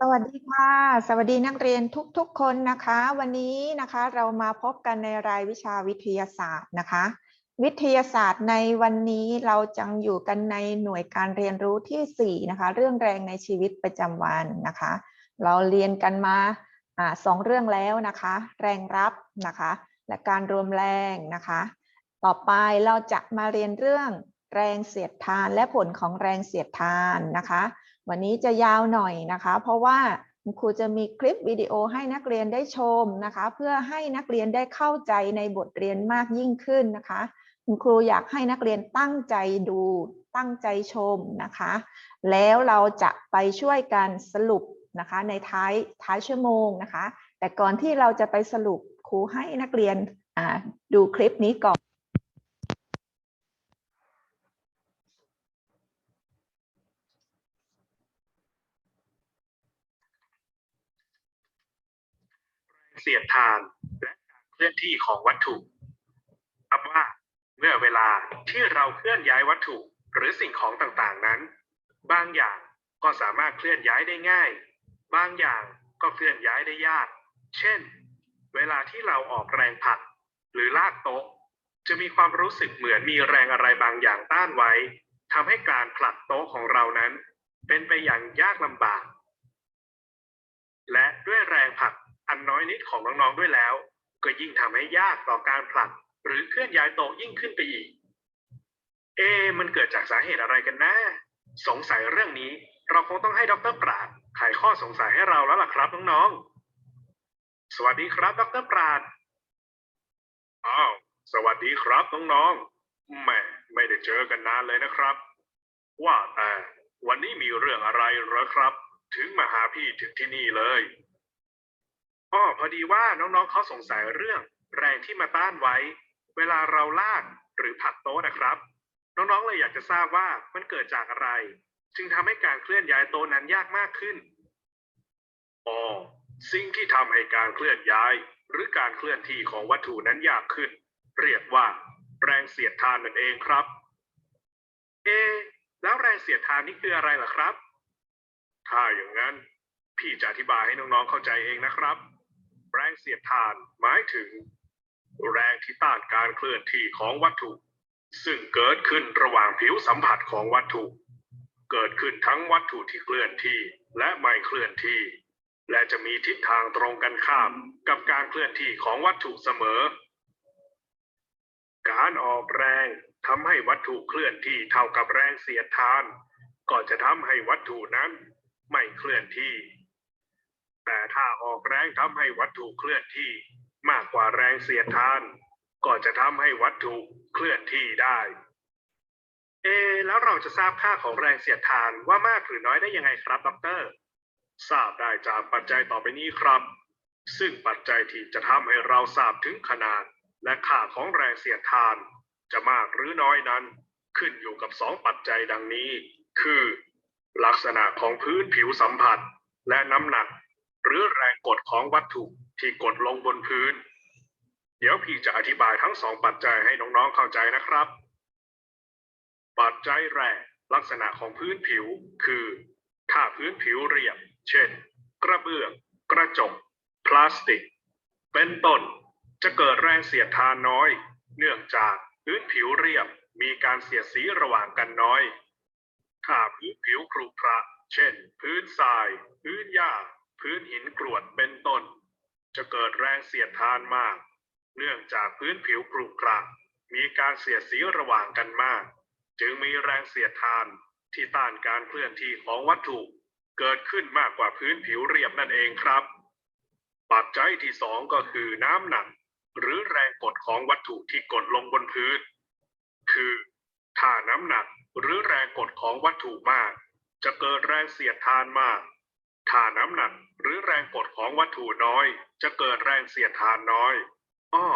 สวัสดีค่ะ สวัสดีนักเรียนทุกๆคนนะคะ วันนี้นะคะเรามาพบกันในรายวิชาวิทยาศาสตร์นะคะ วิทยาศาสตร์ในวันนี้เราจังอยู่กันในหน่วยการเรียนรู้ที่4นะคะเรื่องแรงในชีวิตประจำวันนะคะ เราเรียนกันมาอ่าสองเรื่องแล้วนะคะ แรงรับนะคะ และการรวมแรงนะคะ ต่อไปเราจะมาเรียนเรื่องแรงเสียดทานและผลของแรงเสียดทานนะคะ วันนี้จะยาวหน่อยนะคะ เพราะว่าครูจะมีคลิปวิดีโอให้นักเรียนได้ชมนะคะ เพื่อให้นักเรียนได้เข้าใจในบทเรียนมากยิ่งขึ้นนะคะคุณครูอยากให้นักเรียนตั้งใจดูตั้งใจชมนะคะ แล้วเราจะไปช่วยกันสรุปนะคะในท้ายท้ายชั่วโมงนะคะ แต่ก่อนที่เราจะไปสรุปครูให้นักเรียนดูคลิปนี้ก่อน เสียดทานและการเคลื่อนที่ของวัตถุนับว่าเมื่อเวลาที่เราเคลื่อนย้ายวัตถุหรือสิ่งของต่างๆนั้น บางอย่างก็สามารถเคลื่อนย้ายได้ง่าย บางอย่างก็เคลื่อนย้ายได้ยาก เช่น เวลาที่เราออกแรงผลักหรือลากโต๊ะ จะมีความรู้สึกเหมือนมีแรงอะไรบางอย่างต้านไว้ทำให้การผลักโต๊ะของเรานั้น เป็นไปอย่างยากลำบาก และด้วยแรงผลักอั นิดของน้องๆด้วยแล้ว ก็ยิ่งทำให้ยากต่อการผลักหรือเคลื่อนย้ายโต๊ะยิ่งขึ้นไปอีก เอ มันเกิดจากสาเหตุอะไรกันนะ สงสัยเรื่องนี้ เราคงต้องให้ดรปราดไขข้อสงสัยให้เราแล้วล่ะครับน้องๆ สวัสดีครับ ดรปราดอ้าวสวัสดีครับน้องๆแหม่ไม่ได้เจอกันนานเลยนะครับ ว่าแต่วันนี้มีเรื่องอะไรเหรอครับ ถึงมาหาพี่ถึงที่นี่เลย อ๋อพอดีว่าน้องๆเขาสงสัยเรื่องแรงที่มาต้านไว้ เวลาเราลากหรือผลักโต๊ะนะครับ น้องๆเลยอยากจะทราบว่ามันเกิดจากอะไร จึงทำให้การเคลื่อนย้ายโต๊ะนั้นยากมากขึ้นอ๋อสิ่งที่ทำให้การเคลื่อนย้าย หรือการเคลื่อนที่ของวัตถุนั้นยากขึ้น เรียกว่าแรงเสียดทานนั่นเองครับ เอ แล้วแรงเสียดทานนี่คืออะไรล่ะครับ ถ้าอย่างนั้น พี่จะอธิบายให้น้องๆเข้าใจเองนะครับ แรงเสียดทานหมายถึง แรงที่ต้านการเคลื่อนที่ของวัตถุ ซึ่งเกิดขึ้นระหว่างผิวสัมผัสของวัตถุ เกิดขึ้นทั้งวัตถุที่เคลื่อนที่และไม่เคลื่อนที่ และจะมีทิศทางตรงกันข้ามกับการเคลื่อนที่ของวัตถุเสมอ การออกแรงทำให้วัตถุเคลื่อนที่เท่ากับแรงเสียดทาน ก็จะทำให้วัตถุนั้นไม่เคลื่อนที่ แต่ถ้าออกแรงทำให้วัตถุเคลื่อนที่มากกว่าแรงเสียดทาน ก็จะทำให้วัตถุเคลื่อนที่ได้ เอ แล้วเราจะทราบค่าของแรงเสียดทานว่ามากหรือน้อยได้ยังไงครับดร ทราบได้จากปัจจัยต่อไปนี้ครับ ซึ่งปัจจัยที่จะทำให้เราทราบถึงขนาด และค่าของแรงเสียดทาน จะมากหรือน้อยนั้น ขึ้นอยู่กับสองปัจจัยดังนี้ คือ ลักษณะของพื้นผิวสัมผัส และน้ำหนัก หรือแรงกดของวัตถุที่กดลงบนพื้น เดี๋ยวพี่จะอธิบายทั้งสองปัจจัยให้น้องๆเข้าใจนะครับ ปัจจัยแรกลักษณะของพื้นผิวคือ ถ้าพื้นผิวเรียบ เช่น กระเบื้อง กระจก พลาสติก เป็นต้น จะเกิดแรงเสียดทานน้อย เนื่องจากพื้นผิวเรียบมีการเสียดสีระหว่างกันน้อย ถ้าพื้นผิวครุขระ เช่น พื้นทราย พื้นหญ้า พื้นหินกรวดเป็นต้น จะเกิดแรงเสียดทานมาก เนื่องจากพื้นผิวครุขระมีการเสียดสีระหว่างกันมาก จึงมีแรงเสียดทานที่ต้านการเคลื่อนที่ของวัตถุ เกิดขึ้นมากกว่าพื้นผิวเรียบนั่นเองครับ ปัจจัยที่สองก็คือน้ำหนัก หรือแรงกดของวัตถุที่กดลงบนพื้น คือถ้าน้ำหนักหรือแรงกดของวัตถุมาก จะเกิดแรงเสียดทานมาก ถ้าน้ำหนักหรือแรงกดของวัตถุน้อย จะเกิดแรงเสียดทานน้อยอ้อ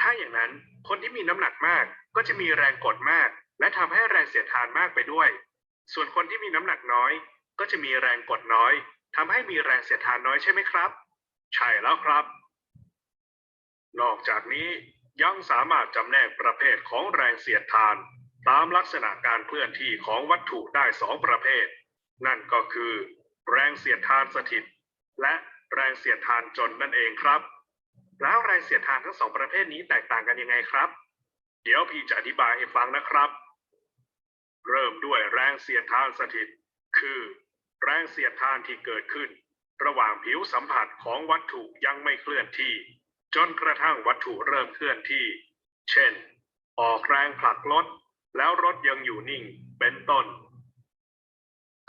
ถ้าอย่างนั้นคนที่มีน้ำหนักมากก็จะมีแรงกดมาก และทำให้แรงเสียดทานมากไปด้วย ส่วนคนที่มีน้ำหนักน้อย ก็จะมีแรงกดน้อยทำให้มีแรงเสียดทานน้อยใช่ไหมครับ ใช่แล้วครับ นอกจากนี้ยังสามารถจำแนกประเภทของแรงเสียดทาน ตามลักษณะการเคลื่อนที่ของวัตถุได้สองประเภท นั่นก็คือ แรงเสียดทานสถิต และแรงเสียดทานจนนั่นเองครับ แล้วแรงเสียดทานทั้งสองประเภทนี้แตกต่างกันยังไงครับ เดี๋ยวพี่จะอธิบายให้ฟังนะครับ เริ่มด้วยแรงเสียดทานสถิต คือ แรงเสียดทานที่เกิดขึ้น ระหว่างผิวสัมผัสของวัตถุยังไม่เคลื่อนที่ จนกระทั่งวัตถุเริ่มเคลื่อนที่ เช่น ออกแรงผลักรถแล้วรถยังอยู่นิ่งเป็นต้น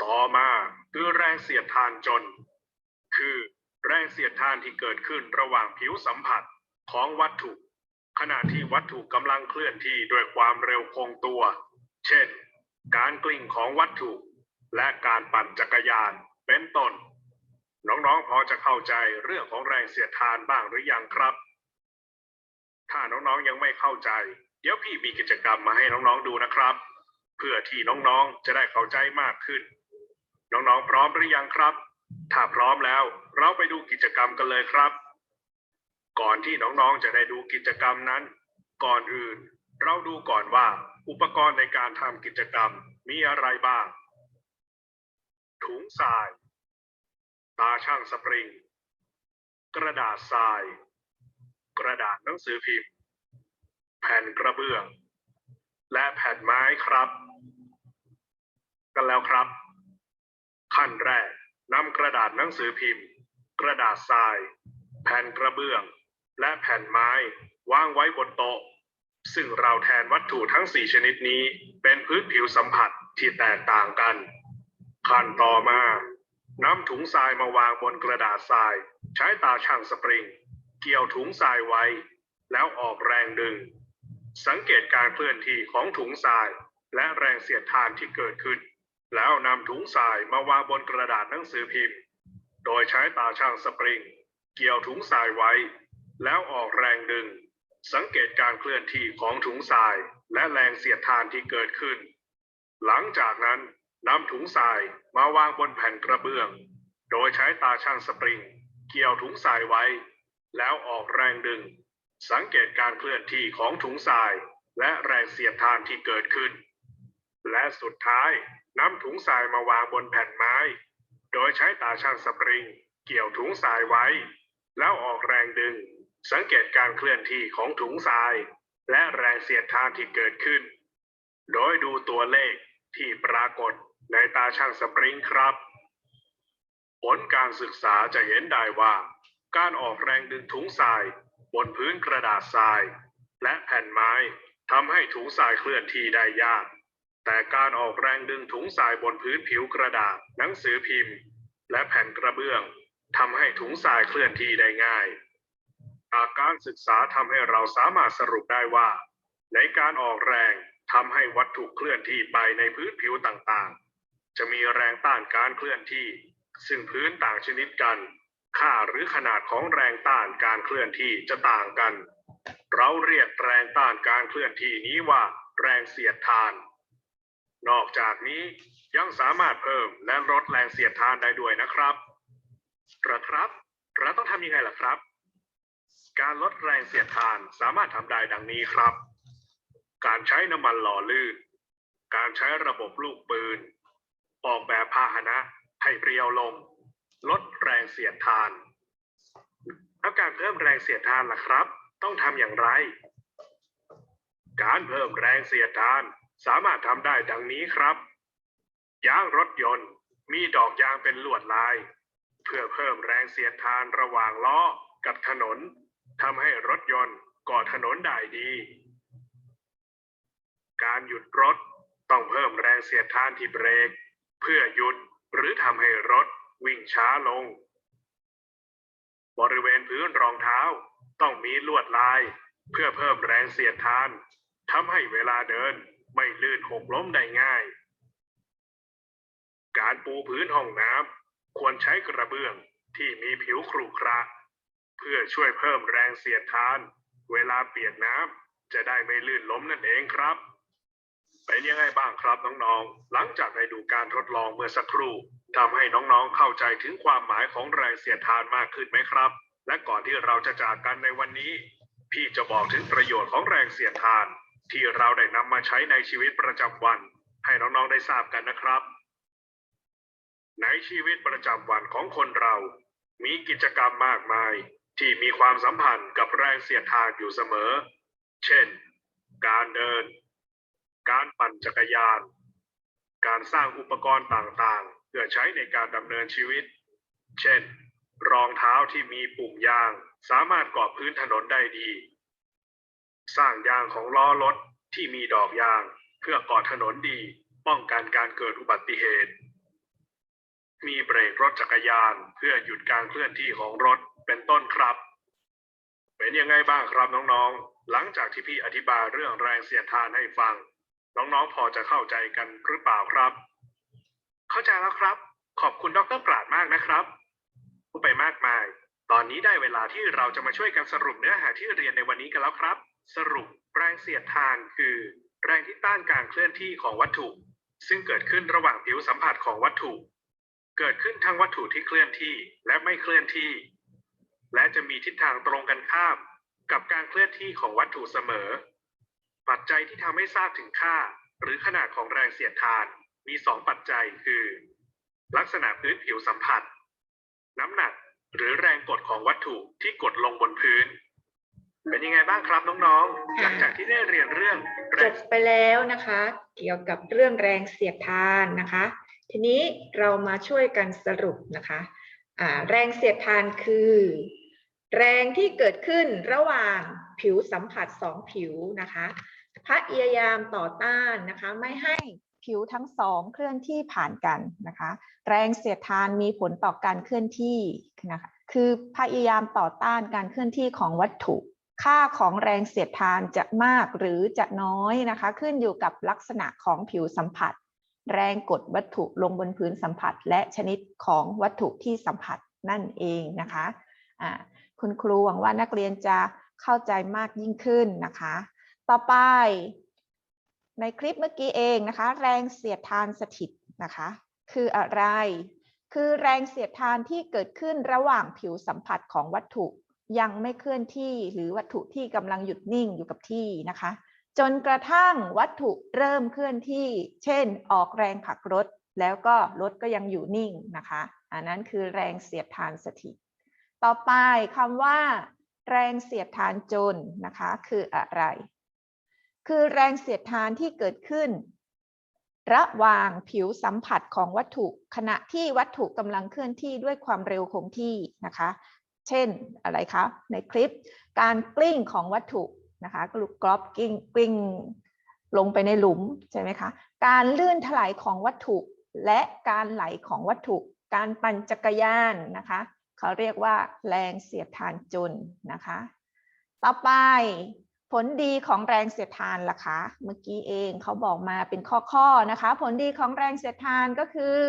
ต่อมา คือแรงเสียดทานจน คือแรงเสียดทานที่เกิดขึ้นระหว่างผิวสัมผัสของวัตถุ ขณะที่วัตถุกำลังเคลื่อนที่ด้วยความเร็วคงตัว เช่น การกลิ้งของวัตถุ และการปั่นจักรยานเป็นต้น น้องๆพอจะเข้าใจเรื่องของแรงเสียดทานบ้างหรือยังครับ ถ้าน้องๆยังไม่เข้าใจ เดี๋ยวพี่มีกิจกรรมมาให้น้องๆดูนะครับ เพื่อที่น้องๆจะได้เข้าใจมากขึ้น น้องๆ พร้อมหรือยังครับ ถ้าพร้อมแล้ว เราไปดูกิจกรรมกันเลยครับ ก่อนที่น้องๆ จะได้ดูกิจกรรมนั้น ก่อนอื่น เราดูก่อนว่า อุปกรณ์ในการทำกิจกรรมมีอะไรบ้าง ถุงทราย ตาช่างสปริง กระดาษทราย กระดาษหนังสือพิมพ์ แผ่นกระเบื้อง และแผ่นไม้ครับ กันแล้วครับ ขั้นแรกนำกระดาษหนังสือพิมพ์ กระดาษทราย แผ่นกระเบื้อง และแผ่นไม้วางไว้บนโต๊ะ ซึ่งเราแทนวัตถุทั้งสี่ชนิดนี้ เป็นพื้นผิวสัมผัสที่แตกต่างกัน ขั้นต่อมานำถุงทรายมาวางบนกระดาษทราย ใช้ตาช่างสปริง เกี่ยวถุงทรายไว้ แล้วออกแรงดึง สังเกตการเคลื่อนที่ของถุงทราย และแรงเสียดทานที่เกิดขึ้น แล้วนำถุงทรายมาวางบนกระดาษหนังสือพิมพ์ โดยใช้ตาช่างสปริง เกี่ยวถุงทรายไว้ แล้วออกแรงดึง สังเกตการเคลื่อนที่ของถุงทรายและแรงเสียดทานที่เกิดขึ้น หลังจากนั้นนำถุงทรายมาวางบนแผ่นกระเบื้อง โดยใช้ตาช่างสปริง เกี่ยวถุงทรายไว้ แล้วออกแรงดึง สังเกตการเคลื่อนที่ของถุงทราย และแรงเสียดทานที่เกิดขึ้น และสุดท้าย นำถุงทรายมาวางบนแผ่นไม้ โดยใช้ตาช่างสปริง เกี่ยวถุงทรายไว้ แล้วออกแรงดึง สังเกตการเคลื่อนที่ของถุงทราย และแรงเสียดทานที่เกิดขึ้น โดยดูตัวเลขที่ปรากฏในตาช่างสปริงครับ ผลการศึกษาจะเห็นได้ว่า การออกแรงดึงถุงทรายบนพื้นกระดาษทราย และแผ่นไม้ทำให้ถุงทรายเคลื่อนที่ได้ยาก แต่การออกแรงดึงถุงทรายบนพื้นผิวกระดาษ หนังสือพิมพ์ และแผ่นกระเบื้องทำให้ถุงทรายเคลื่อนที่ได้ง่ายจากการศึกษาทำให้เราสามารถสรุปได้ว่า ในการออกแรงทำให้วัตถุเคลื่อนที่ไปในพื้นผิวต่างๆ จะมีแรงต้านการเคลื่อนที่ ซึ่งพื้นต่างชนิดกัน ค่าหรือขนาดของแรงต้านการเคลื่อนที่จะต่างกัน เราเรียกแรงต้านการเคลื่อนที่นี้ว่า แรงเสียดทาน นอกจากนี้ยังสามารถเพิ่มและลดแรงเสียดทานได้ด้วยนะครับกระครับเราต้องทำยังไงล่ะครับ การลดแรงเสียดทานสามารถทำได้ดังนี้ครับ การใช้น้ำมันหล่อลื่น การใช้ระบบลูกปืน ออกแบบพาหนะให้เรียวลม ลดแรงเสียดทานแล้วการเพิ่มแรงเสียดทานล่ะครับ ต้องทำอย่างไร การเพิ่มแรงเสียดทาน สามารถทำได้ดังนี้ครับ ยางรถยนต์มีดอกยางเป็นลวดลาย เพื่อเพิ่มแรงเสียดทานระหว่างล้อกับถนนทำให้รถยนต์เกาะถนนได้ดี การหยุดรถต้องเพิ่มแรงเสียดทานที่เบรก เพื่อหยุดหรือทำให้รถวิ่งช้าลง บริเวณพื้นรองเท้าต้องมีลวดลาย เพื่อเพิ่มแรงเสียดทานทำให้เวลาเดิน ไม่ลื่นหกล้มได้ง่าย การปูพื้นห้องน้ำควรใช้กระเบื้องที่มีผิวขรุขระ เพื่อช่วยเพิ่มแรงเสียดทาน เวลาเปียกน้ำจะได้ไม่ลื่นล้มนั่นเองครับเป็นยังไงบ้างครับน้องๆ หลังจากได้ดูการทดลองเมื่อสักครู่ทำให้น้องๆเข้าใจถึงความหมายของแรงเสียดทานมากขึ้นไหมครับ และก่อนที่เราจะจากกันในวันนี้ พี่จะบอกถึงประโยชน์ของแรงเสียดทาน ที่เราได้นำมาใช้ในชีวิตประจำวัน ให้น้องๆได้ทราบกันนะครับ ในชีวิตประจำวันของคนเรา มีกิจกรรมมากมายที่มีความสัมพันธ์กับแรงเสียดทานอยู่เสมอ เช่น การเดิน การปั่นจักรยาน การสร้างอุปกรณ์ต่างๆ เพื่อใช้ในการดำเนินชีวิต เช่น รองเท้าที่มีปุ่มยาง สามารถเกาะพื้นถนนได้ดี สร้างยางของล้อรถที่มีดอกยาง เพื่อกาะถนนดีป้องกันการเกิดอุบัติเหตุ มีเบรกรถจักรยานเพื่อหยุดการเคลื่อนที่ของรถเป็นต้นครับ เป็นยังไงบ้างครับน้องๆ หลังจากที่พี่อธิบายเรื่องแรงเสียดทานให้ฟัง น้องๆ พอจะเข้าใจกันหรือเปล่าครับ เข้าใจแล้วครับ ขอบคุณดรปราดมากนะครับพูดไปมากมาย ตอนนี้ได้เวลาที่เราจะมาช่วยกันสรุปเนื้อหาที่เรียนในวันนี้กันแล้วครับ สรุปแรงเสียดทานคือ แรงที่ต้านการเคลื่อนที่ของวัตถุ ซึ่งเกิดขึ้นระหว่างผิวสัมผัสของวัตถุ เกิดขึ้นทั้งวัตถุที่เคลื่อนที่และไม่เคลื่อนที่ และจะมีทิศทางตรงกันข้ามกับการเคลื่อนที่ของวัตถุเสมอ ปัจจัยที่ทำให้ทราบถึงค่า หรือขนาดของแรงเสียดทานมีสองปัจจัยคือ ลักษณะพื้นผิวสัมผัส น้ำหนักหรือแรงกดของวัตถุที่กดลงบนพื้น เป็นยังไงบ้างครับน้องๆ หลังจากที่ได้เรียนเรื่องแรจงบไปแล้วนะคะ เกี่ยวกับเรื่องแรงเสียดทานนะคะ ทีนี้เรามาช่วยกันสรุปนะคะอ่าแรงเสียดทานคือ แรงที่เกิดขึ้นระหว่างผิวสัมผัสสองผิวนะคะพยายามต่อต้านนะคะไม่ให้ผิวทั้งสองเคลื่อนที่ผ่านกันนะคะ แรงเสียดทานมีผลต่อการเคลื่อนที่นะคะคือพยายามต่อต้านการเคลื่อนที่ของวัตถุ ค่าของแรงเสียดทานจะมากหรือจะน้อยนะคะ ขึ้นอยู่กับลักษณะของผิวสัมผัส แรงกดวัตถุลงบนพื้นสัมผัส และชนิดของวัตถุที่สัมผัสนั่นเองนะคะอ่าคุณครูหวังว่านักเรียนจะเข้าใจมากยิ่งขึ้นนะคะ ต่อไป ในคลิปเมื่อกี้เองนะคะ แรงเสียดทานสถิตนะคะ คืออะไร คือแรงเสียดทานที่เกิดขึ้นระหว่างผิวสัมผัสของวัตถุ ยังไม่เคลื่อนที่หรือวัตถุที่กำลังหยุดนิ่งอยู่กับที่นะคะ จนกระทั่งวัตถุเริ่มเคลื่อนที่ เช่น ออกแรงผลักรถ แล้วก็รถก็ยังอยู่นิ่งนะคะอันนั้นคือแรงเสียดทานสถิต ต่อไปคำว่า แรงเสียดทานจนนะคะคืออะไร คือแรงเสียดทานที่เกิดขึ้น ระหว่างผิวสัมผัสของวัตถุ ขณะที่วัตถุกำลังเคลื่อนที่ด้วยความเร็วคงที่นะคะ เช่นอะไรคะในคลิปการกลิ้งของวัตถุนะคะกลุกรอบกลิ้งกลิ้งลงไปในหลุมใช่ไหมคะการลื่นถลายของวัตถุ และการไหลของวัตถุ การปั่นจักรยานนะคะเขาเรียกว่าแรงเสียดทานจนนะคะ ต่อไปผลดีของแรงเสียดทานล่ะคะ เมื่อกี้เองเขาบอกมาเป็นข้อๆนะคะ ผลดีของแรงเสียดทานก็คือ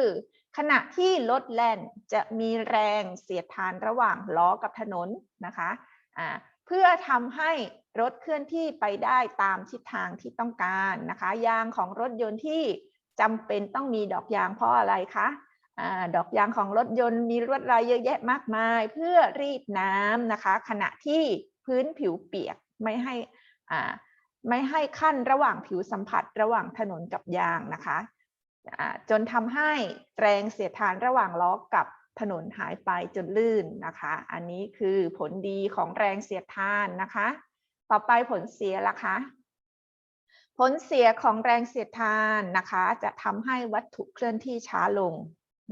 ขณะที่รถแล่นจะมีแรงเสียดทานระหว่างล้อกับถนนนะคะอ่าเพื่อทำให้รถเคลื่อนที่ไปได้ตามทิศทางที่ต้องการนะคะ ยางของรถยนต์ที่จำเป็นต้องมีดอกยางเพราะอะไรคะอดอกยางของรถยนต์มีลวดลายเยอะแยะมากมาย เพื่อรีดน้ำนะคะ ขณะที่พื้นผิวเปียกไม่ให้ไม่ให้ขั้นระหว่างผิวสัมผัสระหว่างถนนกับยางนะคะ จนทำให้แรงเสียดทานระหว่างล้อกับถนนหายไปจนลื่นนะคะ อันนี้คือผลดีของแรงเสียดทานนะคะ ต่อไปผลเสียล่ะคะ ผลเสียของแรงเสียดทานนะคะ จะทำให้วัตถุเคลื่อนที่ช้าลง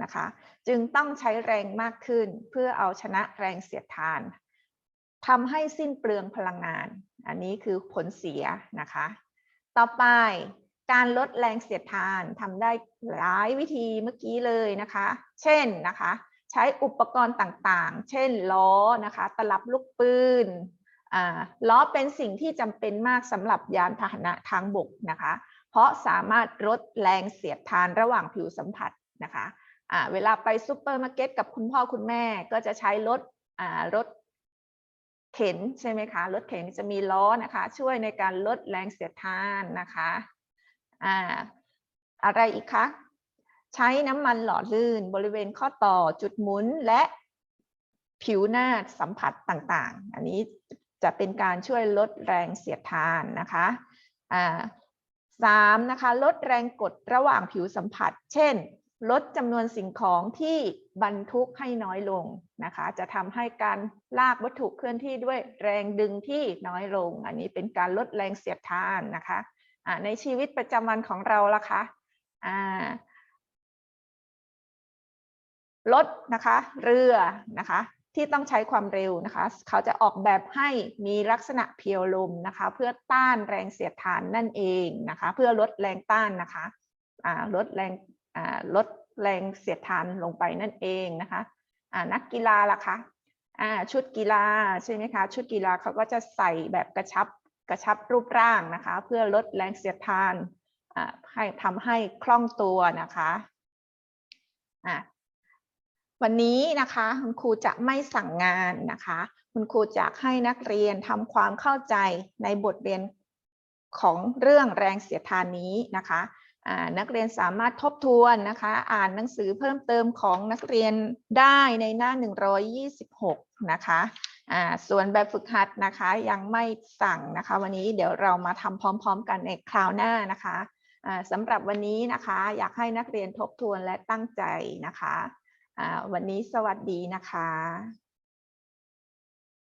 นะคะ จึงต้องใช้แรงมากขึ้นเพื่อเอาชนะแรงเสียดทานทำให้สิ้นเปลืองพลังงาน อันนี้คือผลเสียนะคะ ต่อไป การลดแรงเสียดทานทำได้หลายวิธีเมื่อกี้เลยนะคะ เช่นนะคะ ใช้อุปกรณ์ต่างๆ เช่นล้อนะคะ ตลับลูกปืนอ่าล้อเป็นสิ่งที่จำเป็นมากสำหรับยานพาหนะทางบกนะคะ เพราะสามารถลดแรงเสียดทานระหว่างผิวสัมผัสนะคะอ่าเวลาไปซูเปอร์มาร์เก็ตกับคุณพ่อคุณแม่ก็จะใช้รถอ่ารถเข็นใช่ไหมคะ รถเข็นจะมีล้อนะคะ ช่วยในการลดแรงเสียดทานนะคะ อ่าอะไรอีกคะ ใช้น้ำมันหล่อลื่นบริเวณข้อต่อจุดหมุนและผิวหน้าสัมผัสต่างๆ อันนี้จะเป็นการช่วยลดแรงเสียดทานนะคะอ่าสามนะคะลดแรงกดระหว่างผิวสัมผัส เช่น ลดจำนวนสิ่งของที่บรรทุกให้น้อยลงนะคะ จะทำให้การลากวัตถุเคลื่อนที่ด้วยแรงดึงที่น้อยลง อันนี้เป็นการลดแรงเสียดทานนะคะ ในชีวิตประจำวันของเราล่ะคะรถนะคะ เรือนะคะ ที่ต้องใช้ความเร็วนะคะ เขาจะออกแบบให้มีลักษณะเพียวลมนะคะ เพื่อต้านแรงเสียดทานนั่นเองนะคะ เพื่อลดแรงต้านนะคะลดแรงลดแรงเสียดทานลงไปนั่นเองนะคะนักกีฬาล่ะคะชุดกีฬาใช่ไหมคะ ชุดกีฬาเขาก็จะใส่แบบกระชับ กระชับรูปร่างนะคะ เพื่อลดแรงเสียดทานให้ทำให้คล่องตัวนะคะอ่าวันนี้นะคะคุณครูจะไม่สั่งงานนะคะ คุณครูจะให้นักเรียนทำความเข้าใจในบทเรียนของเรื่องแรงเสียดทานนี้นะคะนักเรียนสามารถทบทวนนะคะ อ่านหนังสือเพิ่มเติมของนักเรียนได้ในหน้า 126 นะคะ อ่าส่วนแบบฝึกหัดนะคะยังไม่สั่งนะคะ วันนี้เดี๋ยวเรามาทำพร้อม ๆ กันในคราวหน้านะคะอ่าสำหรับวันนี้นะคะ อยากให้นักเรียนทบทวนและตั้งใจนะคะอ่าวันนี้สวัสดีนะคะ